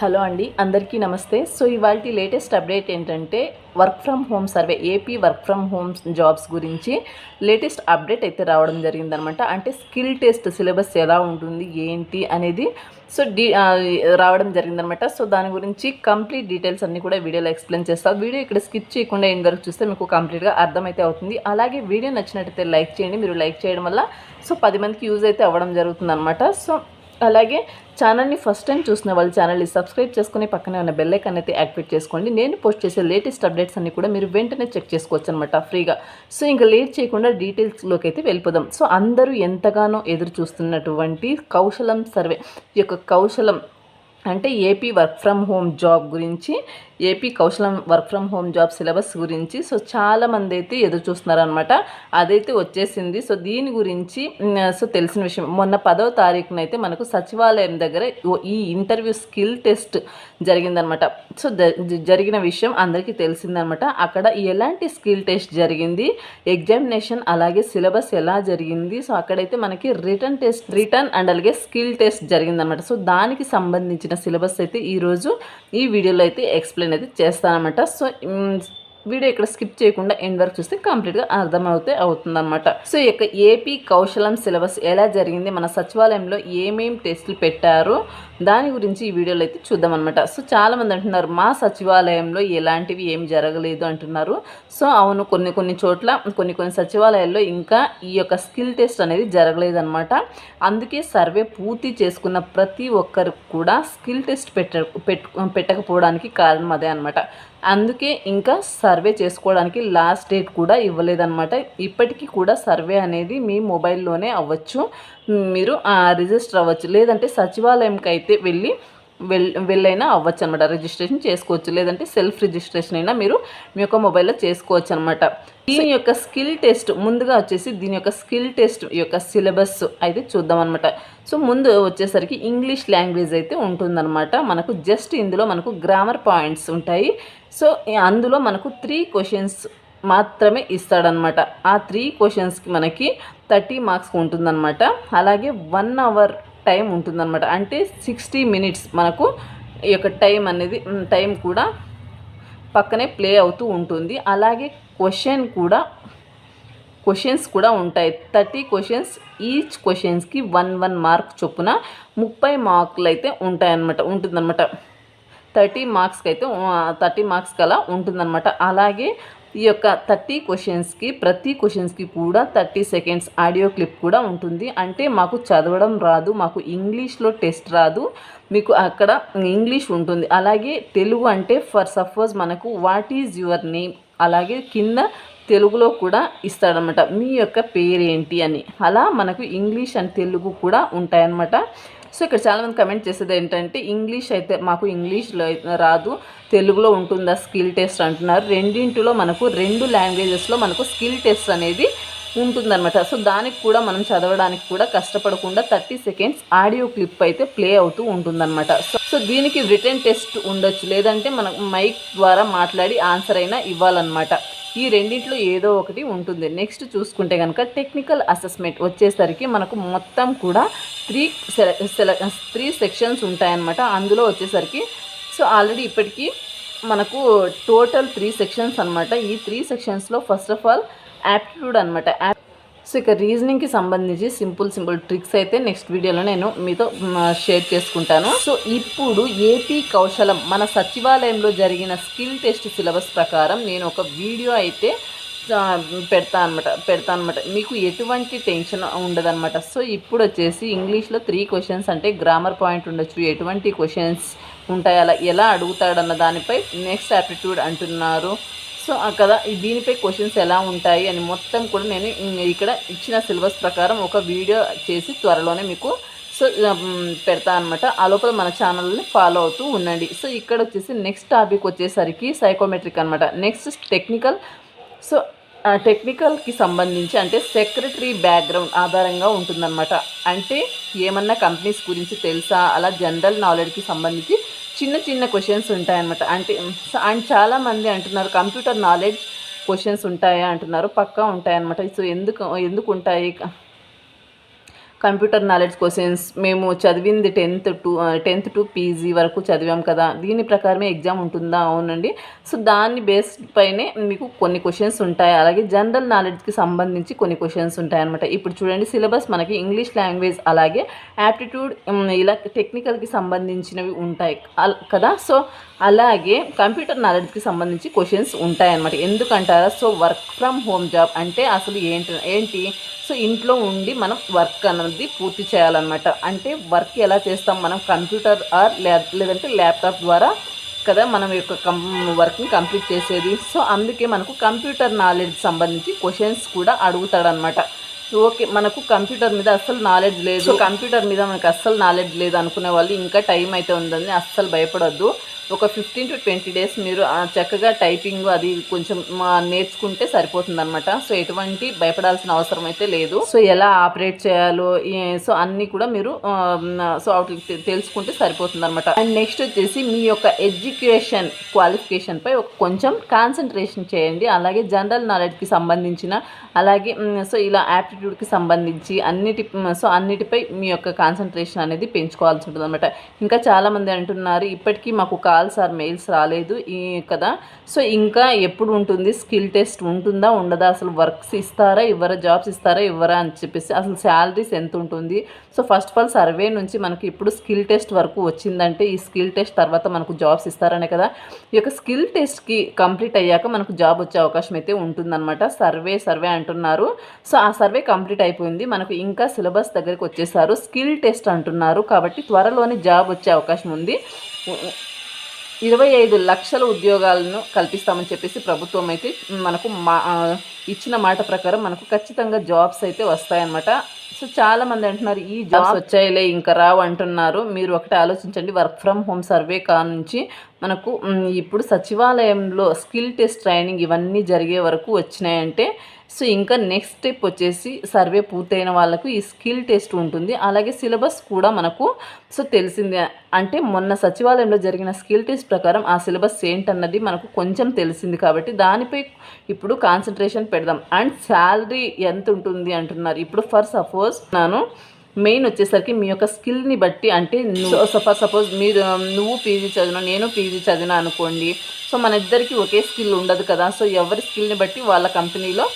Hello అండి అందరికీ నమస్తే. సో ఇవాళ లేటెస్ట్ అప్డేట్ ఏంటంటే work from home survey AP work from home jobs గురించి లేటెస్ట్ అప్డేట్ అయితే రావడం జరిగిందనమాట అంటే స్కిల్ టెస్ట్ సిలబస్ ఎలా ఉంటుంది ఏంటి అనేది సో డీ రావడం జరిగిందనమాట సో దాని గురించి కంప్లీట్ డీటెయిల్స్ అన్ని కూడా వీడియోలో ఎక్స్ప్లెయిన్ చేస్తాను వీడియో ఇక్కడ స్కిప్ చేయకుండా ఎండ్ వరకు చూస్తే మీకు కంప్లీట్గా అర్థమైతే అవుతుంది. అలాగే వీడియో నచ్చినట్టయితే లైక్ చేయండి. మీరు లైక్ చేయడం వల్ల సో పది మందికి యూజ్ అయితే అవ్వడం జరుగుతుంది సో అలాగే ఛానల్ని ఫస్ట్ టైం చూసిన వాళ్ళు ఛానల్ని సబ్స్క్రైబ్ చేసుకుని పక్కనే ఉన్న బెల్ అయితే యాక్టివేట్ చేసుకోండి. నేను పోస్ట్ చేసే లేటెస్ట్ అప్డేట్స్ అన్ని కూడా మీరు వెంటనే చెక్ చేసుకోవచ్చు అనమాట ఫ్రీగా సో ఇంకా లేట్ చేయకుండా డీటెయిల్స్లోకి అయితే వెళ్ళిపోదాం. సో అందరూ ఎంతగానో ఎదురు చూస్తున్నటువంటి కౌశలం సర్వే ఈ యొక్క కౌశలం అంటే AP work from home job గురించి AP Kaushalam work from home job syllabus గురించి సో చాలామంది అయితే ఎదురు చూస్తున్నారనమాట అదైతే వచ్చేసింది. సో దీని గురించి సో తెలిసిన విషయం మొన్న పదవ తారీఖున అయితే మనకు సచివాలయం దగ్గర ఓ- ఈ ఇంటర్వ్యూ స్కిల్ టెస్ట్ జరిగిందనమాట సో జ- జరిగిన విషయం అందరికీ తెలిసిందనమాట అక్కడ ఎలాంటి స్కిల్ టెస్ట్ జరిగింది ఎగ్జామినేషన్ అలాగే సిలబస్ ఎలా జరిగింది సో అక్కడైతే మనకి రిటర్న్ టెస్ట్ రిటర్న్ అండ్ అలాగే స్కిల్ టెస్ట్ జరిగిందనమాట సో దానికి సంబంధించిన సిలబస్ అయితే ఈరోజు ఈ వీడియోలో అయితే ఎక్స్ప్లెయిన్ అనేది చేస్తానమాట సో వీడియో ఇక్కడ స్కిప్ చేయకుండా ఎండ్ వరకు చూస్తే కంప్లీట్గా అర్థమవుతే అవుతుందన్నమాట. సో ఈ యొక్క ఏపీ కౌశలం సిలబస్ ఎలా జరిగింది మన సచివాలయంలో ఏమేం టెస్టులు పెట్టారు దాని గురించి ఈ వీడియోలో అయితే అనమాట సో చాలామంది అంటున్నారు మా సచివాలయంలో ఎలాంటివి ఏం జరగలేదు అంటున్నారు. సో అవును కొన్ని కొన్ని చోట్ల కొన్ని కొన్ని సచివాలయాల్లో ఇంకా ఈ యొక్క స్కిల్ టెస్ట్ అనేది జరగలేదన్నమాట. అందుకే సర్వే పూర్తి చేసుకున్న ప్రతి ఒక్కరు కూడా స్కిల్ టెస్ట్ పెట్ట పెట్ట పెట్టకపోవడానికి కారణం అదే అనమాట అందుకే ఇంకా సర్వే చేసుకోవడానికి లాస్ట్ డేట్ కూడా ఇవ్వలేదన్నమాట. ఇప్పటికీ కూడా సర్వే అనేది మీ మొబైల్లోనే అవ్వచ్చు. మీరు రిజిస్టర్ అవ్వచ్చు. లేదంటే సచివాలయంకి అయితే వెళ్ళి వెల్ వెళ్ళైనా అవ్వచ్చు అనమాట రిజిస్ట్రేషన్ చేసుకోవచ్చు. లేదంటే సెల్ఫ్ రిజిస్ట్రేషన్ అయినా మీరు మీ యొక్క మొబైల్లో చేసుకోవచ్చు అనమాట దీని యొక్క స్కిల్ టెస్ట్ ముందుగా వచ్చేసి దీని యొక్క స్కిల్ టెస్ట్ యొక్క సిలబస్ అయితే చూద్దాం అనమాట సో ముందు వచ్చేసరికి ఇంగ్లీష్ లాంగ్వేజ్ అయితే ఉంటుందన్నమాట. మనకు జస్ట్ ఇందులో మనకు గ్రామర్ పాయింట్స్ ఉంటాయి. సో అందులో మనకు త్రీ క్వశ్చన్స్ మాత్రమే ఇస్తాడనమాట ఆ త్రీ క్వశ్చన్స్కి మనకి థర్టీ మార్క్స్ ఉంటుందన్నమాట. అలాగే వన్ అవర్ టైం ఉంటుందన్నమాట. అంటే సిక్స్టీ మినిట్స్ మనకు ఈ యొక్క టైం అనేది టైం కూడా పక్కనే ప్లే అవుతూ ఉంటుంది. అలాగే క్వశ్చన్ కూడా క్వశ్చన్స్ కూడా ఉంటాయి. థర్టీ క్వశ్చన్స్ ఈచ్ క్వశ్చన్స్కి వన్ వన్ మార్క్ చొప్పున ముప్పై మార్కులు అయితే ఉంటాయన్నమాట ఉంటుందన్నమాట. థర్టీ మార్క్స్కి అయితే థర్టీ మార్క్స్ కలా ఉంటుందన్నమాట. అలాగే ఈ యొక్క థర్టీ క్వశ్చన్స్కి ప్రతి క్వశ్చన్స్కి కూడా థర్టీ సెకండ్స్ ఆడియో క్లిప్ కూడా ఉంటుంది. అంటే మాకు చదవడం రాదు మాకు ఇంగ్లీష్లో టెస్ట్ రాదు మీకు అక్కడ ఇంగ్లీష్ ఉంటుంది. అలాగే తెలుగు అంటే ఫర్ సపోజ్ మనకు వాట్ ఈజ్ యువర్ నేమ్ అలాగే కింద తెలుగులో కూడా ఇస్తాడనమాట. మీ యొక్క పేరేంటి అని. అలా మనకు ఇంగ్లీష్ అండ్ తెలుగు కూడా ఉంటాయన్నమాట. సో ఇక్కడ చాలామంది కమెంట్ చేసేది ఏంటంటే ఇంగ్లీష్ అయితే మాకు ఇంగ్లీష్లో అయితే రాదు. తెలుగులో ఉంటుందా స్కిల్ టెస్ట్ అంటున్నారు. రెండింటిలో మనకు రెండు లాంగ్వేజెస్లో మనకు స్కిల్ టెస్ట్ అనేది ఉంటుందన్నమాట. సో దానికి కూడా మనం చదవడానికి కూడా కష్టపడకుండా థర్టీ సెకండ్స్ ఆడియో క్లిప్ అయితే ప్లే అవుతూ ఉంటుందన్నమాట. సో సో దీనికి రిటర్న్ టెస్ట్ ఉండొచ్చు. లేదంటే మనం మైక్ ద్వారా మాట్లాడి ఆన్సర్ అయినా ఇవ్వాలన్నమాట. ఈ రెండింటిలో ఏదో ఒకటి ఉంటుంది. నెక్స్ట్ చూసుకుంటే కనుక టెక్నికల్ అసెస్మెంట్ వచ్చేసరికి మనకు మొత్తం కూడా త్రీ త్రీ సెక్షన్స్ ఉంటాయన్నమాట. అందులో వచ్చేసరికి సో ఆల్రెడీ ఇప్పటికీ మనకు టోటల్ త్రీ సెక్షన్స్ అనమాట ఈ త్రీ సెక్షన్స్లో ఫస్ట్ ఆఫ్ ఆల్ యాప్టిట్యూడ్ అనమాట సో ఇక రీజనింగ్కి సంబంధించి సింపుల్ సింపుల్ ట్రిక్స్ అయితే నెక్స్ట్ వీడియోలో నేను మీతో షేర్ చేసుకుంటాను. సో ఇప్పుడు ఏపీ కౌశలం మన సచివాలయంలో జరిగిన స్కిల్ టెస్ట్ సిలబస్ ప్రకారం నేను ఒక వీడియో అయితే పెడతా అనమాట పెడతా అనమాట మీకు ఎటువంటి టెన్షన్ ఉండదన్నమాట. సో ఇప్పుడు వచ్చేసి ఇంగ్లీష్లో త్రీ క్వశ్చన్స్ అంటే గ్రామర్ పాయింట్ ఉండొచ్చు ఎటువంటి క్వశ్చన్స్ ఉంటాయి అలా ఎలా అడుగుతాడన్న దానిపై నెక్స్ట్ యాప్టిట్యూడ్ అంటున్నారు. సో కదా దీనిపై క్వశ్చన్స్ ఎలా ఉంటాయి అని మొత్తం కూడా నేను ఇక్కడ ఇచ్చిన సిలబస్ ప్రకారం ఒక వీడియో చేసి త్వరలోనే మీకు సో పెడతా అనమాట ఆ లోపల మన ఛానల్ని ఫాలో అవుతూ ఉండండి. సో ఇక్కడ వచ్చేసి నెక్స్ట్ టాపిక్ వచ్చేసరికి సైకోమెట్రిక్ అనమాట నెక్స్ట్ టెక్నికల్ సో టెక్నికల్కి సంబంధించి అంటే సెక్రటరీ బ్యాక్గ్రౌండ్ ఆధారంగా ఉంటుందన్నమాట. అంటే ఏమన్నా కంపెనీస్ గురించి తెలుసా? అలా జనరల్ నాలెడ్జ్కి సంబంధించి చిన్న చిన్న క్వశ్చన్స్ ఉంటాయన్నమాట. అంటే అండ్ చాలామంది అంటున్నారు కంప్యూటర్ నాలెడ్జ్ క్వశ్చన్స్ ఉంటాయా? అంటున్నారు. పక్కా ఉంటాయన్నమాట. సో ఎందుకు ఎందుకు ఉంటాయి? కంప్యూటర్ నాలెడ్జ్ క్వశ్చన్స్ మేము చదివింది tenth to tenth to PG వరకు చదివాం కదా. దీని ప్రకారమే ఎగ్జామ్ ఉంటుందా? అవునండి. సో దాన్ని బేస్ పైనే మీకు కొన్ని క్వశ్చన్స్ ఉంటాయి. అలాగే జనరల్ నాలెడ్జ్కి సంబంధించి కొన్ని క్వశ్చన్స్ ఉంటాయి అనమాట ఇప్పుడు చూడండి సిలబస్ మనకి ఇంగ్లీష్ లాంగ్వేజ్ అలాగే యాప్టిట్యూడ్ ఇలా టెక్నికల్కి సంబంధించినవి ఉంటాయి కదా. సో అలాగే కంప్యూటర్ నాలెడ్జ్కి సంబంధించి క్వశ్చన్స్ ఉంటాయన్నమాట. ఎందుకంటారా? So work from home job అంటే అసలు ఏంటి ఏంటి? సో ఇంట్లో ఉండి మనం వర్క్ అనేది పూర్తి చేయాలన్నమాట. అంటే వర్క్ ఎలా చేస్తాం మనం కంప్యూటర్ ఆర్ లేదంటే ల్యాప్టాప్ ద్వారా కదా మనం యొక్క కం వర్క్ని కంప్లీట్ చేసేది. సో అందుకే మనకు కంప్యూటర్ నాలెడ్జ్ సంబంధించి క్వశ్చన్స్ కూడా అడుగుతాడనమాట ఓకే మనకు కంప్యూటర్ మీద అస్సలు నాలెడ్జ్ లేదు. కంప్యూటర్ మీద మనకు అస్సలు నాలెడ్జ్ లేదు అనుకునే వాళ్ళు ఇంకా టైం అయితే ఉందని అస్సలు భయపడొద్దు. ఒక ఫిఫ్టీన్ టు ట్వంటీ డేస్ మీరు చక్కగా టైపింగ్ అది కొంచెం నేర్చుకుంటే సరిపోతుంది అనమాట సో ఎటువంటి భయపడాల్సిన అవసరం అయితే లేదు. సో ఎలా ఆపరేట్ చేయాలో సో అన్నీ కూడా మీరు సో వాటికి తెలుసుకుంటే సరిపోతుంది అనమాట అండ్ నెక్స్ట్ వచ్చేసి మీ యొక్క ఎడ్యుకేషన్ క్వాలిఫికేషన్ పై ఒక కొంచెం కాన్సన్ట్రేషన్ చేయండి. అలాగే జనరల్ నాలెడ్జ్కి సంబంధించిన అలాగే సో ఇలా యాప్టిట్యూడ్కి సంబంధించి అన్నిటి సో అన్నిటిపై మీ యొక్క కాన్సన్ట్రేషన్ అనేది పెంచుకోవాల్సి ఉంటుంది అనమాట ఇంకా చాలామంది అంటున్నారు ఇప్పటికీ మాకు కాల్స్ ఆర్ మెయిల్స్ రాలేదు ఈ కదా. సో ఇంకా ఎప్పుడు ఉంటుంది? స్కిల్ టెస్ట్ ఉంటుందా? ఉండదా? అసలు వర్క్స్ ఇస్తారా? ఇవ్వరా? జాబ్స్ ఇస్తారా? ఇవ్వరా? అని చెప్పేసి అసలు శాలరీస్ ఎంత ఉంటుంది? So first of all survey నుంచి మనకి ఇప్పుడు స్కిల్ టెస్ట్ వరకు వచ్చిందంటే ఈ స్కిల్ టెస్ట్ తర్వాత మనకు జాబ్స్ ఇస్తారనే కదా. ఈ యొక్క స్కిల్ టెస్ట్కి కంప్లీట్ అయ్యాక మనకు జాబ్ వచ్చే అవకాశం అయితే ఉంటుందన్నమాట. సర్వే సర్వే అంటున్నారు. సో ఆ సర్వే కంప్లీట్ అయిపోయింది. మనకు ఇంకా సిలబస్ దగ్గరికి వచ్చేసారు. స్కిల్ టెస్ట్ అంటున్నారు కాబట్టి త్వరలోనే జాబ్ వచ్చే అవకాశం ఉంది. ఇరవై ఐదు లక్షల ఉద్యోగాలను కల్పిస్తామని చెప్పేసి ప్రభుత్వం అయితే మనకు మా ఇచ్చిన మాట ప్రకారం మనకు ఖచ్చితంగా జాబ్స్ అయితే వస్తాయన్నమాట. సో చాలా మంది అంటున్నారు ఈ జాబ్స్ వచ్చాయిలే ఇంకా రావు అంటున్నారు. మీరు ఒకటి ఆలోచించండి వర్క్ ఫ్రమ్ హోమ్ సర్వే కా నుంచి మనకు ఇప్పుడు సచివాలయంలో స్కిల్ టెస్ట్ ట్రైనింగ్ ఇవన్నీ జరిగే వరకు వచ్చినాయంటే సో ఇంకా నెక్స్ట్ స్టెప్ వచ్చేసి సర్వే పూర్తయిన వాళ్ళకు ఈ స్కిల్ టెస్ట్ ఉంటుంది. అలాగే సిలబస్ కూడా మనకు సో తెలిసిందే. అంటే మొన్న సచివాలయంలో జరిగిన స్కిల్ టెస్ట్ ప్రకారం ఆ సిలబస్ ఏంటన్నది మనకు కొంచెం తెలిసింది కాబట్టి దానిపై ఇప్పుడు కాన్సన్ట్రేషన్ పెడదాం. అండ్ శాలరీ ఎంత ఉంటుంది అంటున్నారు. ఇప్పుడు ఫర్ సపోజ్ నేను మెయిన్ వచ్చేసరికి మీ యొక్క స్కిల్ని బట్టి అంటే ఫర్ సపోజ్ మీరు నువ్వు పీజీ చదివినా నేను పీజీ చదివినా అనుకోండి. సో మన ఇద్దరికి ఒకే స్కిల్ ఉండదు కదా. సో ఎవరి స్కిల్ని బట్టి వాళ్ళ కంపెనీలో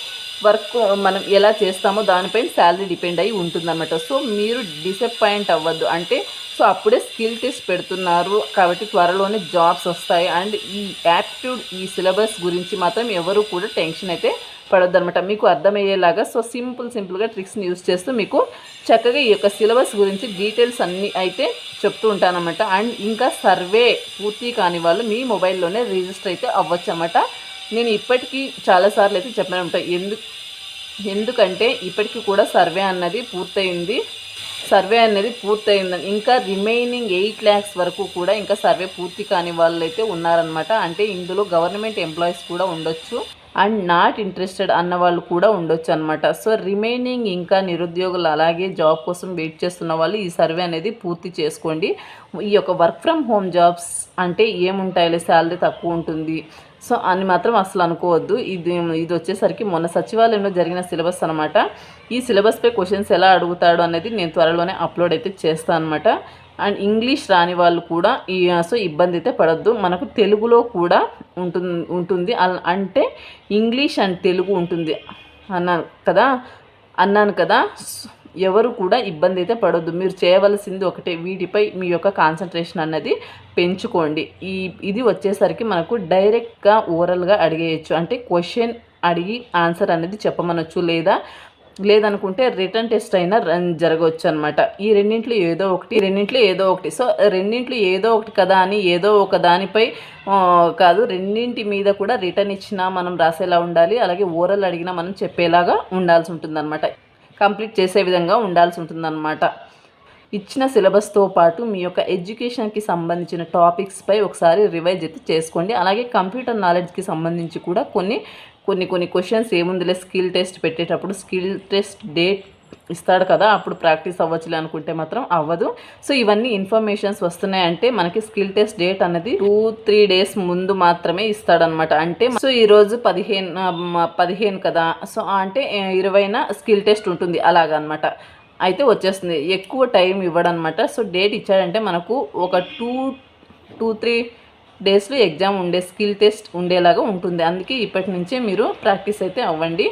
వర్క్ మనం ఎలా చేస్తామో దానిపైన శాలరీ డిపెండ్ అయి ఉంటుందన్నమాట. సో మీరు డిసప్పాయింట్ అవ్వద్దు. అంటే సో అప్పుడే స్కిల్ టెస్ట్ పెడుతున్నారు కాబట్టి త్వరలోనే జాబ్స్ వస్తాయి. అండ్ ఈ యాప్టిట్యూడ్ ఈ సిలబస్ గురించి మాత్రం ఎవరు కూడా టెన్షన్ అయితే పడద్దు అనమాట మీకు అర్థమయ్యేలాగా సో సింపుల్ సింపుల్గా ట్రిక్స్ని యూస్ చేస్తూ మీకు చక్కగా ఈ యొక్క సిలబస్ గురించి డీటెయిల్స్ అన్నీ అయితే చెప్తూ ఉంటానన్నమాట. అండ్ ఇంకా సర్వే పూర్తి కాని వాళ్ళు మీ మొబైల్లోనే రిజిస్టర్ అయితే అవ్వచ్చు అనమాట నేను ఇప్పటికీ చాలాసార్లు అయితే చెప్పానమాట ఎందు ఎందుకు ఎందుకంటే ఇప్పటికీ కూడా సర్వే అన్నది పూర్తయింది. సర్వే అనేది పూర్తయిందని ఇంకా రిమైనింగ్ ఎయిట్ ల్యాక్స్ వరకు కూడా ఇంకా సర్వే పూర్తి కాని వాళ్ళు అయితే ఉన్నారనమాట అంటే ఇందులో గవర్నమెంట్ ఎంప్లాయీస్ కూడా ఉండొచ్చు. అండ్ నాట్ ఇంట్రెస్టెడ్ అన్న వాళ్ళు కూడా ఉండొచ్చు అనమాట సో రిమైనింగ్ ఇంకా నిరుద్యోగులు అలాగే జాబ్ కోసం వెయిట్ చేస్తున్న వాళ్ళు ఈ సర్వే అనేది పూర్తి చేసుకోండి. ఈ యొక్క వర్క్ ఫ్రమ్ హోమ్ జాబ్స్ అంటే ఏముంటాయిలే శాలరీ తక్కువ ఉంటుంది. సో అని మాత్రం అసలు అనుకోవద్దు. ఇది ఇది వచ్చేసరికి మొన్న సచివాలయంలో జరిగిన సిలబస్ అనమాట ఈ సిలబస్పై క్వశ్చన్స్ ఎలా అడుగుతాడు అనేది నేను త్వరలోనే అప్లోడ్ అయితే చేస్తాను అనమాట అండ్ ఇంగ్లీష్ రాని వాళ్ళు కూడా ఈ సో ఇబ్బంది అయితే పడద్దు. మనకు తెలుగులో కూడా ఉంటుంది ఉంటుంది. అల్- అంటే ఇంగ్లీష్ అండ్ తెలుగు ఉంటుంది అన్నాను కదా అన్నాను కదా. ఎవరు కూడా ఇబ్బంది అయితే పడొద్దు. మీరు చేయవలసింది ఒకటే వీటిపై మీ యొక్క కాన్సన్ట్రేషన్ అన్నది పెంచుకోండి. ఈ ఇది వచ్చేసరికి మనకు డైరెక్ట్గా ఓరల్గా అడిగేయచ్చు. అంటే క్వశ్చన్ అడిగి ఆన్సర్ అనేది చెప్పమనొచ్చు లేదా లేదనుకుంటే రిటర్న్ టెస్ట్ అయినా రన్ జరగవచ్చు అనమాట ఈ రెండింట్లో ఏదో ఒకటి రెండింటిలో రెండింట్లో ఏదో ఒకటి. సో రెండింట్లో ఏదో ఒకటి కదా అని ఏదో ఒక దానిపై కాదు రెండింటి మీద కూడా రిటర్న్ ఇచ్చినా మనం రాసేలా ఉండాలి అలాగే ఓరల్ అడిగినా మనం చెప్పేలాగా ఉండాల్సి ఉంటుందన్నమాట. కంప్లీట్ చేసే విధంగా ఉండాల్సి ఉంటుందన్నమాట. ఇచ్చిన సిలబస్తో పాటు మీ యొక్క ఎడ్యుకేషన్కి సంబంధించిన టాపిక్స్పై ఒకసారి రివైజ్ అయితే చేసుకోండి. అలాగే కంప్యూటర్ నాలెడ్జ్కి సంబంధించి కూడా కొన్ని కొన్ని కొన్ని క్వశ్చన్స్ ఏముందిలే స్కిల్ టెస్ట్ పెట్టేటప్పుడు స్కిల్ టెస్ట్ డేట్ ఇస్తాడు కదా అప్పుడు ప్రాక్టీస్ అవ్వచ్చులే అనుకుంటే మాత్రం అవ్వదు. సో ఇవన్నీ ఇన్ఫర్మేషన్స్ వస్తున్నాయంటే మనకి స్కిల్ టెస్ట్ డేట్ అనేది టూ త్రీ డేస్ ముందు మాత్రమే ఇస్తాడనమాట. అంటే సో ఈరోజు పదిహేను పదిహేను కదా సో అంటే ఇరవైన స్కిల్ టెస్ట్ ఉంటుంది అలాగనమాట. అయితే వచ్చేస్తుంది. ఎక్కువ టైం ఇవ్వడనమాట. సో డేట్ ఇచ్చాడంటే మనకు ఒక టూ టూ త్రీ డేస్లో ఎగ్జామ్ ఉండే స్కిల్ టెస్ట్ ఉండేలాగా ఉంటుంది. అందుకే ఇప్పటి నుంచే మీరు ప్రాక్టీస్ అయితే అవ్వండి.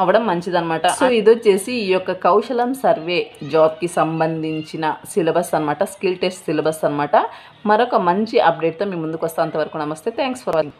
అవ్వడం మంచిదన్నమాట. సో ఇది వచ్చేసి ఈ యొక్క కౌశలం సర్వే జాబ్కి సంబంధించిన సిలబస్ అన్నమాట. స్కిల్ టెస్ట్ సిలబస్ అన్నమాట. మరొక మంచి అప్డేట్తో మీ ముందుకు వస్తాను అంతవరకు నమస్తే. Thanks for watching.